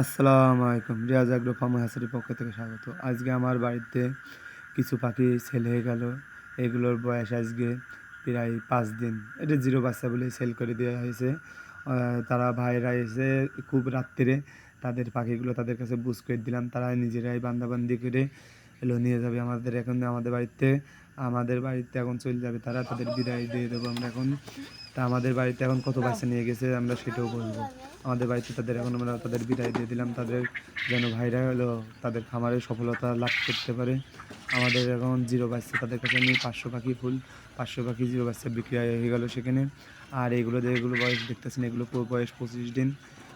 আসসালামু আলাইকুম। Riaz agro farm হাসারির পক্ষ থেকে স্বাগত। আজকে আমার বাড়িতে কিছু পাখি সেল হয়ে গেল। এগুলোর বয়স আজকে প্রায় পাঁচ দিন। এটা জিরো বাচ্চা বলে সেল করে দেওয়া হয়েছে। তারা ভাইরা এসে খুব রাত্রে তাদের পাখিগুলো তাদের কাছে বুঝ করে দিলাম। তারা নিজেরাই বান্দাবান্দি করে এলো, নিয়ে যাবে আমাদের এখন, আমাদের বাড়িতে আমাদের বাড়িতে এখন চলে যাবে তারা, তাদের বিদায় দিয়ে দেবো আমরা এখন। তা আমাদের বাড়িতে এখন কত বাচ্চা নিয়ে গেছে আমরা সেটাও বলব। আমাদের বাড়িতে তাদের এখন আমরা তাদের বিদায় দিয়ে দিলাম, তাদের যেন ভাইরা হলো তাদের খামারে সফলতা লাভ করতে পারে। আমাদের এখন জিরো বাচ্চা, তাদের কাছে নিয়ে পাঁচশো পাখি ফুল, পাঁচশো পাখি জিরো বাচ্চা বিক্রি হয়ে গেল সেখানে। আর এগুলো যেগুলো বয়স দেখতেছেন, এগুলো বয়স পঁচিশ দিন।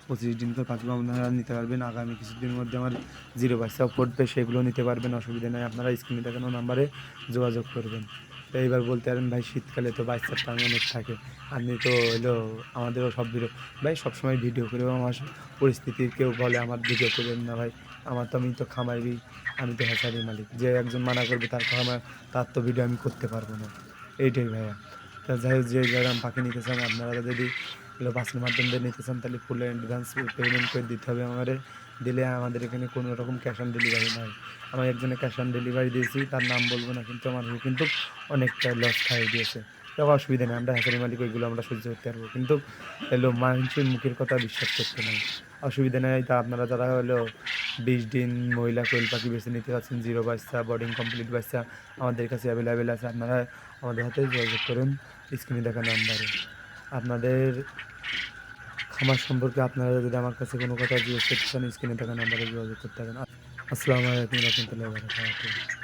পঁচিশ দিন করে পাখি আপনারা নিতে পারবেন। আগামী কিছুদিনের মধ্যে আমার জিরো বাচ্চাও পড়বে সেগুলো নিতে পারবেন। অসুবিধা নেই, আপনারা স্ক্রিনে দেখানো নাম্বারে যোগাযোগ করবেন। তো এইবার বলতে পারেন, ভাই, শীতকালে তো বাচ্চার টান অনেক থাকে। আপনি তো হলো আমাদেরও সব ভিডিও ভাই, সবসময় ভিডিও করেও আমার পরিস্থিতির কেউ বলে, আমার ভিডিও করবেন না ভাই। আমার তো আমি তো খামারি, আমি তো হ্যাচারি মালিক। যে একজন মানা করবে, তার খামার তার তো ভিডিও আমি করতে পারব না। এইটাই ভাইয়া। তা যাই হোক, যে যারা পাখি নিতে চান, আপনারা যদি এগুলো বাসের মাধ্যম দিয়ে নিতে চান, তাহলে ফুল অ্যাডভান্স পেমেন্ট করে দিতে হবে আমাদের। দিলে আমাদের এখানে কোনো রকম ক্যাশ অন ডেলিভারি নয় আমার একজনে ক্যাশ অন ডেলিভারি দিয়েছি, তার নাম বলব না, কিন্তু আমার কিন্তু অনেকটা লস খাইয়ে দিয়েছে। তো অসুবিধা নেই, আমরা হ্যাচারি মালিক, ওইগুলো আমরা সহ্য করতে পারব। কিন্তু এলো মানুষের মুখের কথা বিশ্বাস করতে নেই। অসুবিধা নেই, তা আপনারা যারা হলো বিশ দিন মহিলা কোয়েল পাখি বেছে নিতে পারছেন জিরো বাচ্চা বোর্ডিং কমপ্লিট বাচ্চা, আমাদের কাছে অ্যাভেলেবেল আছে, আপনারা আমাদের হাতে যোগাযোগ করুন স্ক্রিনে দেখা নাম্বারে আপনাদের খামার সম্পর্কে আপনারা যদি আমার কাছে কোনো কথা জিজ্ঞেস করতে চান, স্ক্রিনে থাকা নাম্বারে যোগাযোগ করতে পারেন। আসসালামু আলাইকুম রহমতুল্লাহ